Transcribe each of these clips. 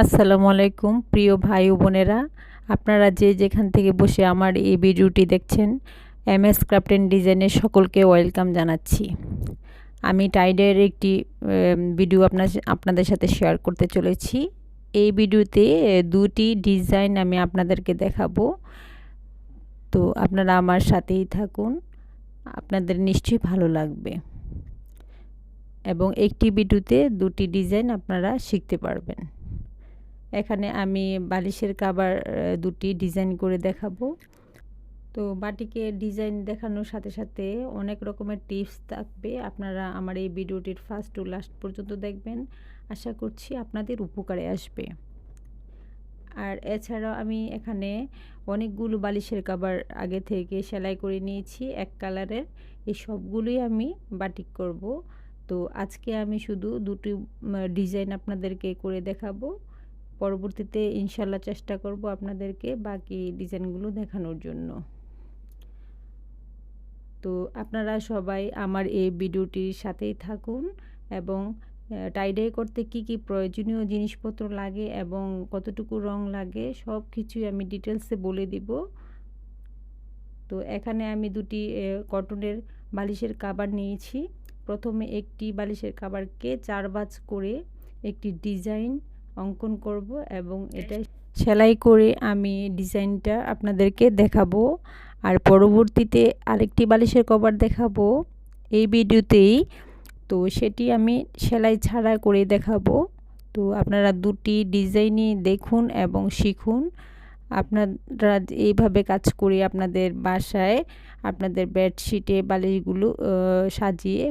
আসসালামু আলাইকুম, প্রিয় ভাই বোনেরা। আপনারা যে যেখান থেকে বসে আমার এই ভিডিওটি দেখছেন এম এস ক্রাফট অ্যান্ড ডিজাইনের সকলকে ওয়েলকাম জানাচ্ছি। আমি টাইডের একটি ভিডিও আপনার আপনাদের সাথে শেয়ার করতে চলেছি। এই ভিডিওতে দুটি ডিজাইন আমি আপনাদেরকে দেখাবো। তো আপনারা আমার সাথেই থাকুন, আপনাদের নিশ্চয়ই ভালো লাগবে। এবং একটি ভিডিওতে দুটি ডিজাইন আপনারা শিখতে পারবেন। এখানে আমি বালিশের কাবার দুটি ডিজাইন করে দেখাবো। তো বাটিকে ডিজাইন দেখানোর সাথে সাথে অনেক রকমের টিপস থাকবে। আপনারা আমার এই ভিডিওটির ফার্স্ট টু লাস্ট পর্যন্ত দেখবেন। আশা করছি আপনাদের উপকারে আসবে। আর এছাড়াও আমি এখানে অনেকগুলো বালিশের কাবার আগে থেকে সেলাই করে নিয়েছি, এক কালারের। এই সবগুলোই আমি বাটিক করব। তো আজকে আমি শুধু দুটি ডিজাইন আপনাদেরকে করে দেখাবো। পরবর্তীতে ইনশাল্লাহ চেষ্টা করব আপনাদেরকে বাকি ডিজাইনগুলো দেখানোর জন্য। তো আপনারা সবাই আমার এই ভিডিওটির সাথেই থাকুন এবং টাইডাই করতে কি কি প্রয়োজনীয় জিনিসপত্র লাগে এবং কতটুকু রং লাগে সব কিছুই আমি ডিটেলসে বলে দিব। তো এখানে আমি দুটি কটনের বালিশের কাবার নিয়েছি। প্রথমে একটি বালিশের কাবারকে চার বাজ করে একটি ডিজাইন অঙ্কন করব এবং এটা সেলাই করে আমি ডিজাইনটা আপনাদেরকে দেখাবো। আর পরবর্তীতে আরেকটি বালিশের কভার দেখাবো এই ভিডিওতেই। তো সেটি আমি সেলাই ছাড়া করে দেখাবো। তো আপনারা দুটি ডিজাইনই দেখুন এবং শিখুন। আপনারা এইভাবে কাজ করে আপনাদের বাসায় আপনাদের বেডশিটে বালিশগুলো সাজিয়ে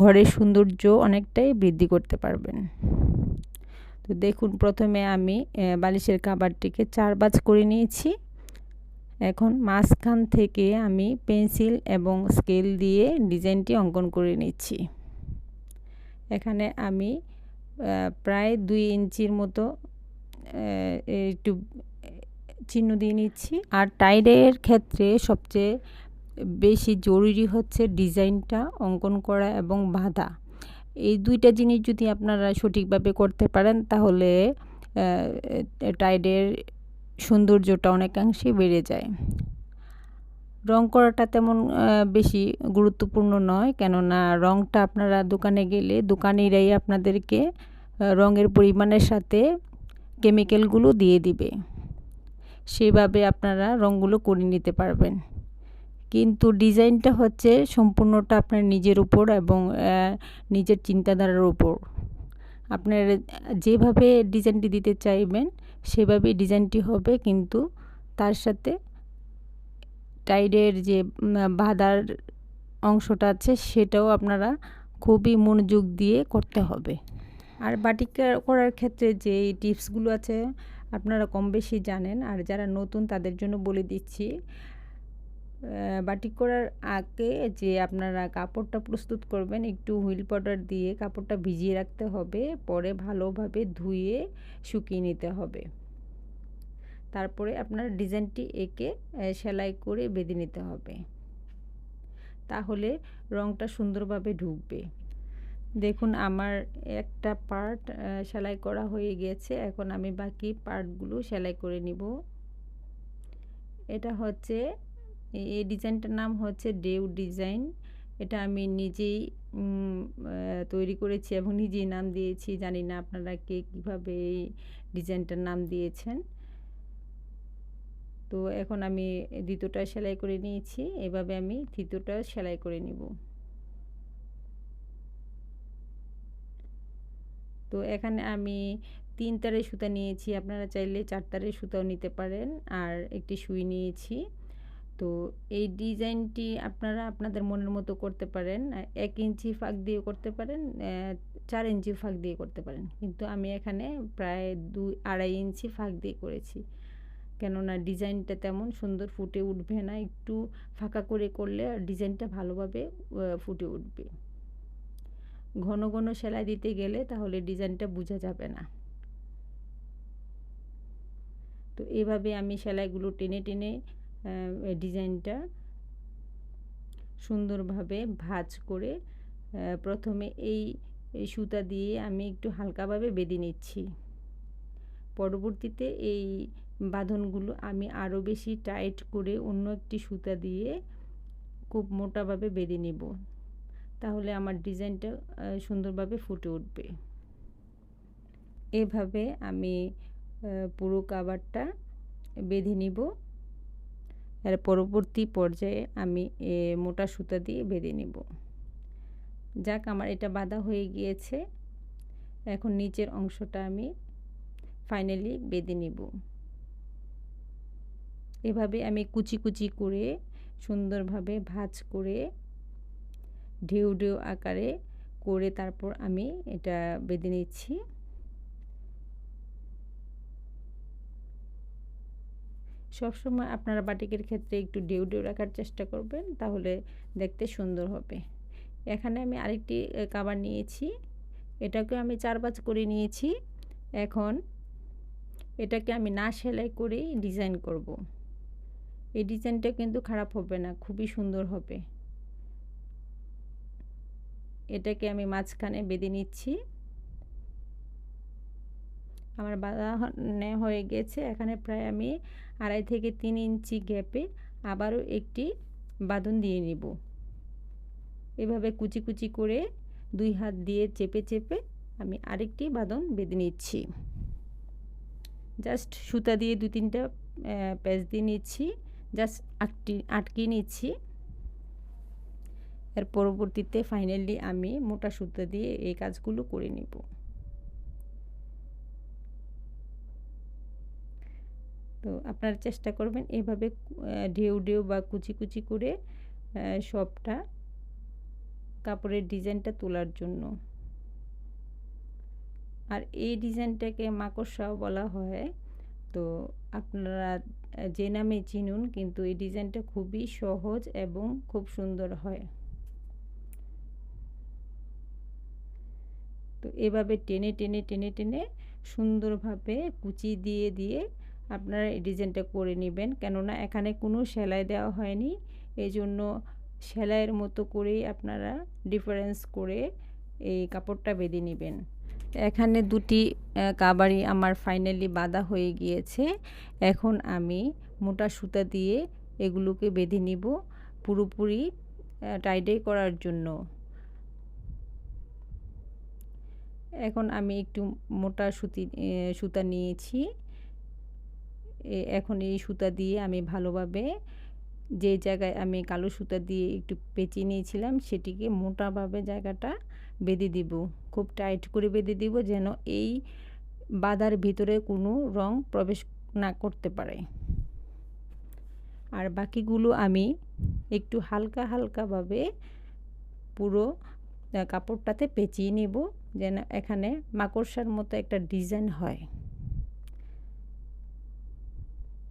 ঘরের সৌন্দর্য অনেকটাই বৃদ্ধি করতে পারবেন। তো দেখুন, প্রথমে আমি বালিশের কাবারটিকে চার বাজ করে নিয়েছি। এখন মাঝখান থেকে আমি পেন্সিল এবং স্কেল দিয়ে ডিজাইনটি অঙ্কন করে নিচ্ছি। এখানে আমি প্রায় দুই ইঞ্চির মতো একটু চিহ্ন দিয়ে নিচ্ছি। আর টাইডের ক্ষেত্রে সবচেয়ে বেশি জরুরি হচ্ছে ডিজাইনটা অঙ্কন করা এবং বাঁধা। এই দুইটা জিনিস যদি আপনারা সঠিকভাবে করতে পারেন, তাহলে টাইডের সৌন্দর্যটা অনেকাংশে বেড়ে যায়। রং করাটা তেমন বেশি গুরুত্বপূর্ণ নয়, কেননা রংটা আপনারা দোকানে গেলে দোকানিরাই আপনাদেরকে রঙের পরিমাণের সাথে কেমিক্যালগুলো দিয়ে দিবে। সেভাবে আপনারা রঙগুলো করে নিতে পারবেন। কিন্তু ডিজাইনটা হচ্ছে সম্পূর্ণটা আপনার নিজের উপর এবং নিজের চিন্তাধারার উপর। আপনার যেভাবে ডিজাইনটি দিতে চাইবেন সেভাবে ডিজাইনটি হবে, কিন্তু তার সাথে টাইডের যে বাঁধার অংশটা আছে, সেটাও আপনারা খুবই মনোযোগ দিয়ে করতে হবে। আর বাটিক করার ক্ষেত্রে যে টিপসগুলো আছে, আপনারা কম বেশি জানেন। আর যারা নতুন, তাদের জন্য বলে দিচ্ছি বাটিক করার আগে যে আপনারা কাপড়টা প্রস্তুত করবেন, একটু হুইল পাউডার দিয়ে কাপড়টা ভিজিয়ে রাখতে হবে, পরে ভালোভাবে ধুয়ে শুকিয়ে নিতে হবে। তারপরে আপনার ডিজাইনটি এঁকে সেলাই করে বেঁধে নিতে হবে। তাহলে রংটা সুন্দরভাবে ঢুকবে। দেখুন, আমার একটা পার্ট সেলাই করা হয়ে গেছে। এখন আমি বাকি পার্টগুলো সেলাই করে নিব। এটা হচ্ছে এই ডিজাইনটার নাম হচ্ছে ডেউ ডিজাইন। এটা আমি নিজেই তৈরি করেছি এবং নিজেই নাম দিয়েছি। জানি না আপনারা কে কীভাবে এই ডিজাইনটার নাম দিয়েছেন। তো এখন আমি দ্বিতীয়টা সেলাই করে নিয়েছি। এভাবে আমি তৃতীয়টা সেলাই করে নিব। তো এখানে আমি তিন তারের সুতা নিয়েছি। আপনারা চাইলে চার তারের সুতাও নিতে পারেন। আর একটি সুই নিয়েছি। তো এই ডিজাইনটি আপনারা আপনাদের মনের মতো করতে পারেন, এক ইঞ্চি ফাঁক দিয়ে করতে পারেন চার ইঞ্চি ফাঁক দিয়ে করতে পারেন। কিন্তু আমি এখানে প্রায় দুই, আড়াই ইঞ্চি ফাঁক দিয়ে করেছি। কেননা ডিজাইনটা তেমন সুন্দর ফুটে উঠবে না, একটু ফাঁকা করে করলে ডিজাইনটা ভালোভাবে ফুটে উঠবে। ঘন ঘন সেলাই দিতে গেলে তাহলে ডিজাইনটা বোঝা যাবে না। তো এভাবে আমি সেলাইগুলো টেনে টেনে ডিজাইনটা সুন্দরভাবে ভাজ করে প্রথমে এই সুতা দিয়ে আমি একটু হালকাভাবে বেঁধে নিচ্ছি। পরবর্তীতে এই বাঁধনগুলো আমি আরও বেশি টাইট করে অন্য একটি সুতা দিয়ে খুব মোটাভাবে বেঁধে নিব। তাহলে আমার ডিজাইনটা সুন্দরভাবে ফুটে উঠবে। এভাবে আমি পুরো কাবারটা বেঁধে নিব। এর পরবর্তী পর্যায়ে আমি মোটা সুতা দিয়ে বেঁধে নিব। যাক, আমার এটা বাঁধা হয়ে গিয়েছে। এখন নিচের অংশটা আমি ফাইনালি বেঁধে নিব। এভাবে আমি কুচি কুচি করে, সুন্দরভাবে ভাজ করে, ঢেউ ঢেউ আকারে করে তারপর আমি এটা বেঁধে নিচ্ছি। সবসময় আপনারা বাটিকের ক্ষেত্রে একটু ডেউ ডেউ রাখার চেষ্টা করবেন, তাহলে দেখতে সুন্দর হবে। এখানে আমি আরেকটি কাবার নিয়েছি। এটাকে আমি চার পাঁচ করে নিয়েছি। এখন এটাকে আমি না সেলাই করেই ডিজাইন করব। এই ডিজাইনটা কিন্তু খারাপ হবে না, খুবই সুন্দর হবে। এটাকে আমি মাঝখানে বেঁধে নিচ্ছি। আমার বাঁধা হয়ে গেছে। এখানে প্রায় আমি আড়াই থেকে তিন ইঞ্চি গ্যাপে আবারও একটি বাঁধন দিয়ে নিব। এভাবে কুচি কুচি করে দুই হাত দিয়ে চেপে চেপে আমি আরেকটি বাঁধন বেঁধে নিচ্ছি। জাস্ট সুতা দিয়ে দু তিনটা প্যাচ দিয়ে নিচ্ছি, জাস্ট আটটি আটকে নিচ্ছি। এর পরবর্তীতে ফাইনালি আমি মোটা সুতা দিয়ে এই কাজগুলো করে নিব। তো আপনারা চেষ্টা করবেন এভাবে ঢেউ ঢেউ বা কুচি কুচি করে সবটা কাপড়ের ডিজাইনটা তোলার জন্য। আর এই ডিজাইনটাকে মাকড়সাও বলা হয়। তো আপনারা যে নামে চিনুন, কিন্তু এই ডিজাইনটা খুবই সহজ এবং খুব সুন্দর হয়। তো এভাবে টেনে টেনে টেনে টেনে সুন্দরভাবে কুচি দিয়ে দিয়ে আপনারা এই ডিজাইনটা করে নেবেন। কেননা এখানে কোনো সেলাই দেওয়া হয়নি। এই জন্য সেলাইয়ের মতো করেই আপনারা ডিফারেন্স করে এই কাপড়টা বেঁধে নেবেন। এখানে দুটি কাবারি আমার ফাইনালি বাঁধা হয়ে গিয়েছে। এখন আমি মোটা সুতা দিয়ে এগুলোকে বেঁধে নিব পুরোপুরি টাইডাই করার জন্য। এখন আমি একটু মোটা সুতি সুতা নিয়েছি। এখন এই সুতা দিয়ে আমি ভালোভাবে যে জায়গায় আমি কালো সুতা দিয়ে একটু পেঁচিয়ে নিয়েছিলাম, সেটিকে মোটাভাবে জায়গাটা বেঁধে দিব। খুব টাইট করে বেঁধে দিব যেন এই বাদার ভিতরে কোনো রং প্রবেশ না করতে পারে। আর বাকিগুলো আমি একটু হালকা হালকাভাবে পুরো কাপড়টাতে পেঁচিয়ে নেব যেন এখানে মাকড়সার মতো একটা ডিজাইন হয়।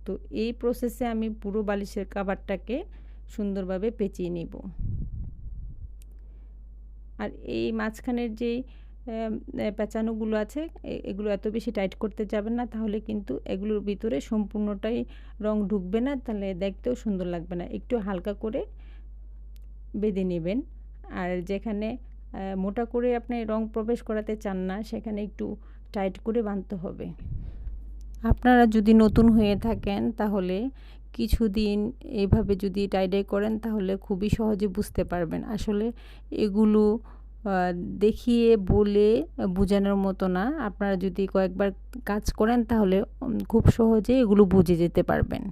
তো এই প্রসেসে আমি পুরো বালিশের কাবারটাকে সুন্দরভাবে পেঁচিয়ে নিব। আর এই মাঝখানের যেই পেঁচানোগুলো আছে এগুলো এত বেশি টাইট করতে যাবেন না, তাহলে কিন্তু এগুলোর ভিতরে সম্পূর্ণটাই রং ঢুকবে না, তাহলে দেখতেও সুন্দর লাগবে না। একটু হালকা করে বেঁধে নেবেন। আর যেখানে মোটা করে আপনি রং প্রবেশ করাতে চান না, সেখানে একটু টাইট করে বাঁধতে হবে। আপনারা যদি নতুন হয়ে থাকেন তাহলে কিছুদিন এইভাবে যদি টাইডাই করেন তাহলে খুবই সহজে বুঝতে পারবেন। আসলে এগুলো দেখিয়ে, বলে, বোঝানোর মতো না। আপনারা যদি কয়েকবার কাজ করেন তাহলে খুব সহজে এগুলো বুঝে যেতে পারবেন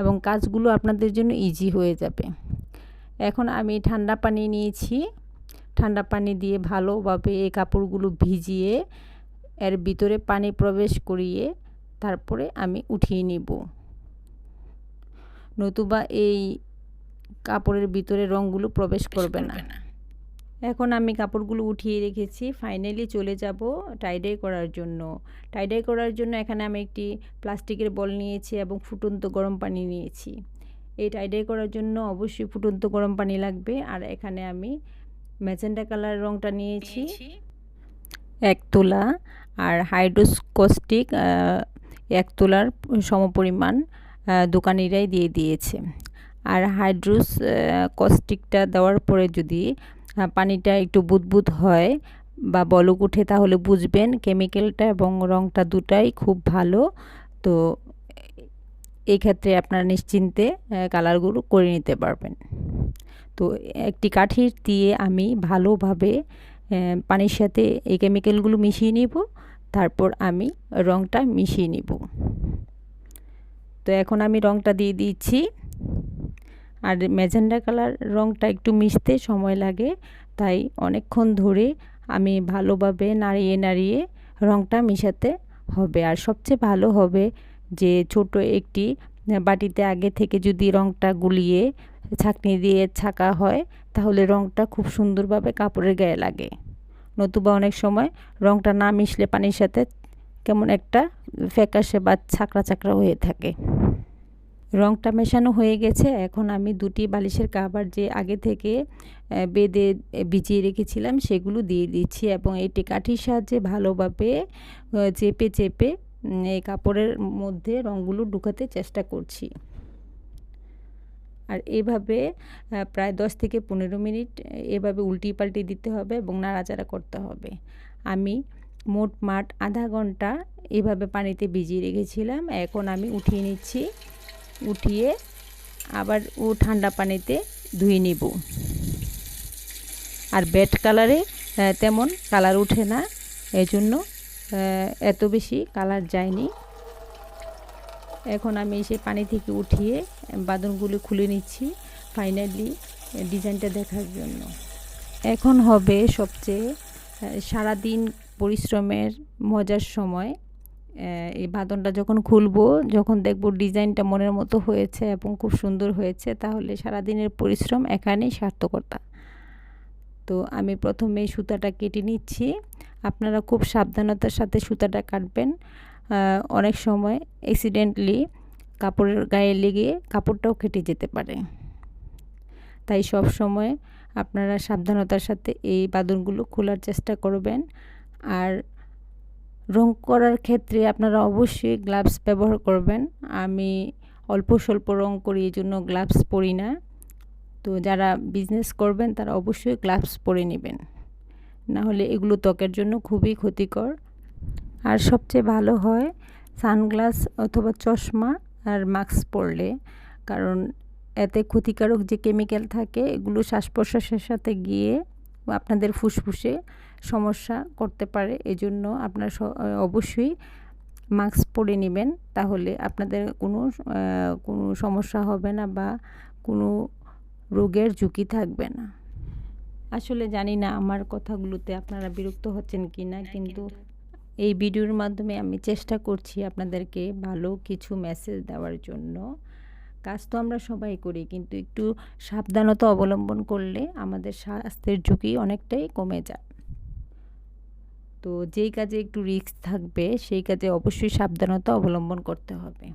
এবং কাজগুলো আপনাদের জন্য ইজি হয়ে যাবে। এখন আমি ঠান্ডা পানি নিয়েছি। ঠান্ডা পানি দিয়ে ভালোভাবে এই কাপড়গুলো ভিজিয়ে, এর ভিতরে পানি প্রবেশ করিয়ে তারপরে আমি উঠিয়ে নিব। নতুবা এই কাপড়ের ভিতরে রঙগুলো প্রবেশ করবে না। এখন আমি কাপড়গুলো উঠিয়ে রেখেছি। ফাইনালি চলে যাব টাইডাই করার জন্য। টাইডাই করার জন্য এখানে আমি একটি প্লাস্টিকের বল নিয়েছি এবং ফুটন্ত গরম পানি নিয়েছি। এই টাইডাই করার জন্য অবশ্যই ফুটন্ত গরম পানি লাগবে। আর এখানে আমি ম্যাজেন্ডা কালার রঙটা নিয়েছি। এক তোলা। আর হাইড্রোস্কস্টিক এক তোলার সমপরিমাণ দোকানিরাই দিয়ে দিয়েছে। আর হাইড্রোস কস্টিকটা দেওয়ার পরে যদি পানিটা একটু বুদবুদ হয় বা বলক উঠে তাহলে বুঝবেন কেমিক্যালটা এবং রঙটা দুটাই খুব ভালো। তো এই ক্ষেত্রে আপনারা নিশ্চিন্তে কালারগুলো করে নিতে পারবেন। তো একটি কাঠির দিয়ে আমি ভালোভাবে পানির সাথে এই কেমিক্যালগুলো মিশিয়ে নিব। তারপর আমি রঙটা মিশিয়ে নিব। তো এখন আমি রঙটা দিয়ে দিচ্ছি। আর ম্যাজেন্ডা কালার রঙটা একটু মিশতে সময় লাগে, তাই অনেকক্ষণ ধরে আমি ভালোভাবে নাড়িয়ে নাড়িয়ে রঙটা মিশাতে হবে। আর সবচেয়ে ভালো হবে যে ছোট একটি বাটিতে আগে থেকে যদি রঙটা গুলিয়ে ছাঁকনি দিয়ে ছাকা হয়, তাহলে রঙটা খুব সুন্দরভাবে কাপড়ের গায়ে লাগে। নতুবা অনেক সময় রঙটা না মিশলে পানির সাথে কেমন একটা ফ্যাকাশে বা ছাকড়া ছাকড়া হয়ে থাকে। রঙটা মেশানো হয়ে গেছে। এখন আমি দুটি বালিশের কাবার যে আগে থেকে বেঁধে বিছিয়ে রেখেছিলাম সেগুলো দিয়ে দিচ্ছি এবং এটি কাঠির সাহায্যে ভালোভাবে চেপে চেপে এই কাপড়ের মধ্যে রঙগুলো ঢুকাতে চেষ্টা করছি। আর এভাবে প্রায় দশ থেকে পনেরো মিনিট এভাবে উল্টি পাল্টি দিতে হবে এবং নাড়াচাড়া করতে হবে। আমি মোট মাঠ আধা ঘণ্টা এভাবে পানিতে ভিজিয়ে রেখেছিলাম। এখন আমি উঠিয়ে নিচ্ছি। উঠিয়ে আবার ও ঠান্ডা পানিতে ধুয়ে নিব। আর বেড কালারে তেমন কালার উঠে না। এজন্য এত বেশি কালার যায়নি। এখন আমি সেই পানি থেকে উঠিয়ে বাদনগুলো খুলে নিচ্ছি ফাইনালি ডিজাইনটা দেখার জন্য। এখন হবে সবচেয়ে সারাদিন পরিশ্রমের মজার সময়। এই বাদনটা যখন খুলবো, যখন দেখব ডিজাইনটা মনের মতো হয়েছে এবং খুব সুন্দর হয়েছে, তাহলে সারাদিনের পরিশ্রম এখানেই সার্থকতা। তো আমি প্রথমে সুতাটা কেটে নিচ্ছি। আপনারা খুব সাবধানতার সাথে সুতাটা কাটবেন। অনেক সময় অ্যাক্সিডেন্টলি কাপড়ের গায়ে লেগে কাপড়টাও কেটে যেতে পারে। তাই সব সময় আপনারা সাবধানতার সাথে এই বাদনগুলো খোলার চেষ্টা করবেন। আর রং করার ক্ষেত্রে আপনারা অবশ্যই গ্লাভস ব্যবহার করবেন। আমি অল্প স্বল্প রং করি, এই জন্য গ্লাভস পরি না। তো যারা বিজনেস করবেন, তারা অবশ্যই গ্লাভস পরে নেবেন। না হলে এগুলো ত্বকের জন্য খুবই ক্ষতিকর। আর সবচেয়ে ভালো হয় সানগ্লাস অথবা চশমা আর মাস্ক পরলে। কারণ এতে ক্ষতিকারক যে কেমিক্যাল থাকে এগুলো শ্বাস প্রশ্বাসের সাথে গিয়ে আপনাদের ফুসফুসে সমস্যা করতে পারে। এজন্য আপনার অবশ্যই মাস্ক পরে নেবেন। তাহলে আপনাদের কোনো কোনো সমস্যা হবে না বা কোনো রোগের ঝুঁকি থাকবে না। আসলে জানি না আমার কথাগুলোতে আপনারা বিরক্ত হচ্ছেন কি না কিন্তু এই ভিডিওর মাধ্যমে আমি চেষ্টা করছি আপনাদেরকে ভালো কিছু মেসেজ দেওয়ার জন্য। কাজ তো আমরা সবাই করি, কিন্তু একটু সাবধানতা অবলম্বন করলে আমাদের স্বাস্থ্যের ঝুঁকি অনেকটাই কমে যায়। তো যেই কাজে একটু রিস্ক থাকবে, সেই কাজে অবশ্যই সাবধানতা অবলম্বন করতে হবে।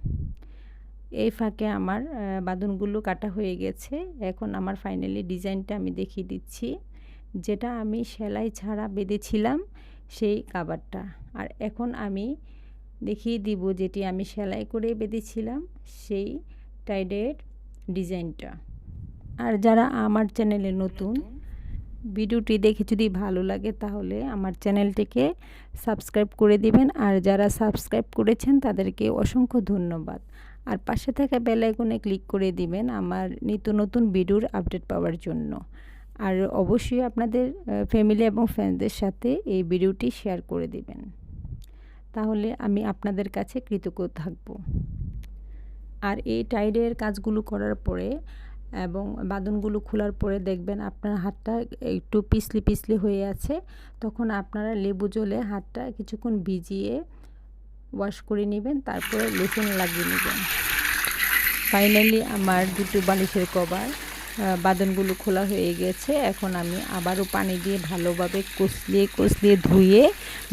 এই ফাঁকে আমার বাঁধনগুলো কাটা হয়ে গেছে। এখন আমার ফাইনালি ডিজাইনটা আমি দেখিয়ে দিচ্ছি। যেটা আমি সেলাই ছাড়া বেঁধেছিলাম সেই কাবারটা। আর এখন আমি দেখিয়ে দিব যেটি আমি সেলাই করে বেঁধেছিলাম সেই টাইডের ডিজাইনটা। আর যারা আমার চ্যানেলে নতুন, ভিডিওটি দেখে যদি ভালো লাগে তাহলে আমার চ্যানেলটিকে সাবস্ক্রাইব করে দিবেন। আর যারা সাবস্ক্রাইব করেছেন তাদেরকে অসংখ্য ধন্যবাদ। আর পাশে থাকা বেলাইকনে ক্লিক করে দিবেন আমার নিত্য নতুন ভিডিওর আপডেট পাওয়ার জন্য। আর অবশ্যই আপনাদের ফ্যামিলি এবং ফ্রেন্ডদের সাথে এই ভিডিওটি শেয়ার করে দিবেন। তাহলে আমি আপনাদের কাছে কৃতজ্ঞ থাকব। আর এই টাইডের কাজগুলো করার পরে এবং বাঁধনগুলো খোলার পরে দেখবেন আপনার হাতটা একটু পিছলি পিছলি হয়ে আছে, তখন আপনারা লেবু জলে হাতটা কিছুক্ষণ ভিজিয়ে ওয়াশ করে নেবেন, তারপরে লেসন লাগিয়ে নেবেন। ফাইনালি আমার দুটো বালিশের কভার বাদনগুলো খোলা হয়ে গেছে। এখন আমি আবারও পানি দিয়ে ভালোভাবে কষলিয়ে কষলিয়ে ধুয়ে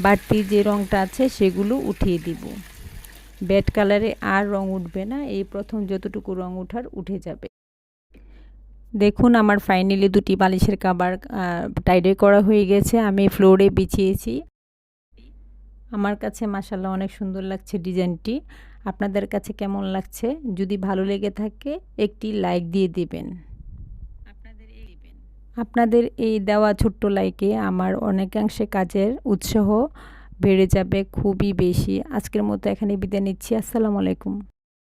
বাড়তি যে রঙটা আছে সেগুলো উঠিয়ে দিব। ব্যাড কালারে আর রং উঠবে না, এই প্রথম যতটুকু রং উঠার উঠে যাবে। দেখুন, আমার ফাইনালি দুটি বালিশের কাবার টাইডে করা হয়ে গেছে। আমি ফ্লোরে বিছিয়েছি। আমার কাছে মাসাল্লাহ অনেক সুন্দর লাগছে ডিজাইনটি। আপনাদের কাছে কেমন লাগছে? যদি ভালো লেগে থাকে, একটি লাইক দিয়ে দিবেন। আপনাদের এই দেওয়া ছোট্ট লাইকে আমার অনেকাংশে কাজের উৎসাহ বেড়ে যাবে খুবই বেশি। আজকের মতো এখানে বিদায় নিচ্ছি। আসসালামু আলাইকুম।